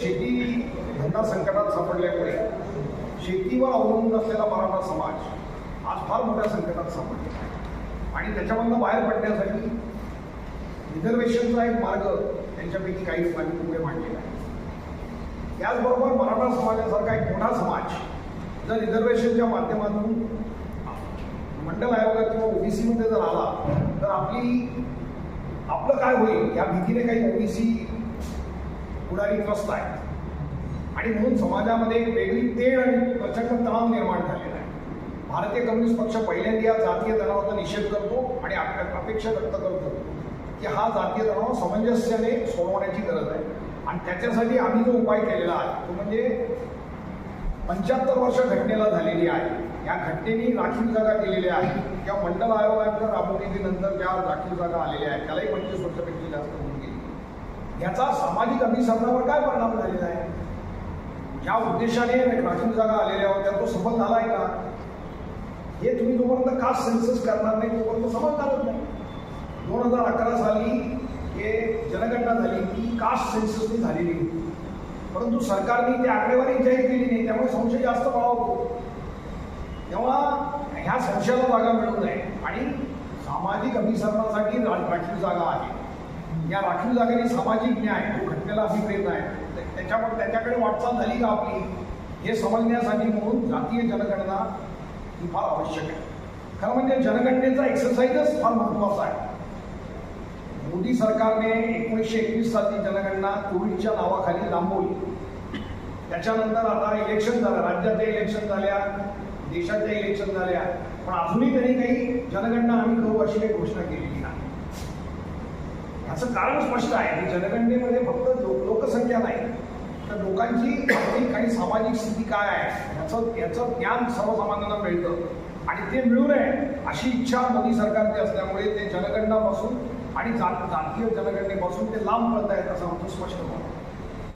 शेती धंदा संकटात सापडल्यामुळे शेतीवर अवलंबून असलेला मराठा समाज आज फार मोठ्या संकटात सापडला आणि त्याच्यामधनं बाहेर पडण्यासाठी रिझर्वेशनचा एक मार्ग त्यांच्यापैकी काही लोकांनी पुढे मांडलेला आहे. त्याचबरोबर मराठा समाजासारखा एक मोठा समाज जर रिझर्वेशनच्या माध्यमातून मंडल आयोगात किंवा ओबीसीमध्ये जर आला तर आपली आपलं काय होईल? या भीतीने काही ओबीसी पुढारी त्रस्त आहेत आणि म्हणून समाजामध्ये एक वेगळी तेढ आणि प्रचंड तणाव निर्माण झालेला आहे. भारतीय कम्युनिस्ट पक्ष पहिल्यांदा या जातीय तणावाचा निषेध करतो आणि अपेक्षा व्यक्त करतो की हा जातीय तणाव सामंजस्याने सोडवण्याची गरज आहे. आणि त्याच्यासाठी आम्ही जो उपाय केलेला आहे तो म्हणजे पंच्याहत्तर वर्ष घटनेला झालेली आहे. या घटनेने राखीव जागा केलेल्या आहेत किंवा मंडल आयोगाच्या राबवणीनंतर ज्या राखीव जागा आलेल्या आहेत त्यालाही पंचवीस वर्षापेक्षा जास्त होऊन याचा सामाजिक अभिसरणावर काय परिणाम झालेला आहे? या उद्देशाने राखीव जागा आलेल्या होत्या. तो सफल झाला आहे का? हे तुम्ही जोपर्यंत का सेन्सस करणार नाही तोपर्यंत समजणारच नाही. दोन हजार अकरा साली हे जनगणना झाली. ती कास्ट सेन्ससनी झालेली होती. परंतु सरकारने ती आकडेवारी जाहीर केली नाही त्यामुळे संशय जास्त होतो. तेव्हा ह्या संशयाला जागा मिळू नये. आणि सामाजिक अभिसरणासाठी रा- राखीव जागा आहे. या राखीव जागेने सामाजिक न्याय तो घटनेला अभिप्रेत आहे. त्याच्यावर त्याच्याकडे वाटचाल झाली का आपली? हे समजण्यासाठी म्हणून जातीय जनगणना ही फार आवश्यक आहे. खरं म्हणजे जनगणनेचा एक्सरसाइजच फार महत्त्वाचा आहे. मोदी सरकारने एकोणीसशे एकवीस साली जनगणना कोविडच्या नावाखाली लांबवली. त्याच्यानंतर आता इलेक्शन झालं. राज्यातल्या इलेक्शन झाल्या देशाच्या इलेक्शन झाल्या. पण अजूनही त्यांनी काही जनगणना आम्ही करू अशी काही घोषणा केलेली नाही. याचं कारण स्पष्ट आहे. की जनगणनेमध्ये फक्त लोक लोकसंख्या नाही. तर लोकांची आर्थिक आणि सामाजिक स्थिती काय आहे याचं याचं ज्ञान सर्वसामान्यांना मिळतं. आणि ते मिळू नये अशी इच्छा मोदी सरकारची असल्यामुळे ते जनगणनापासून आणि जातीय जनगणनेपासून ते लांब पडत आहेत असं आमचं स्पष्ट मत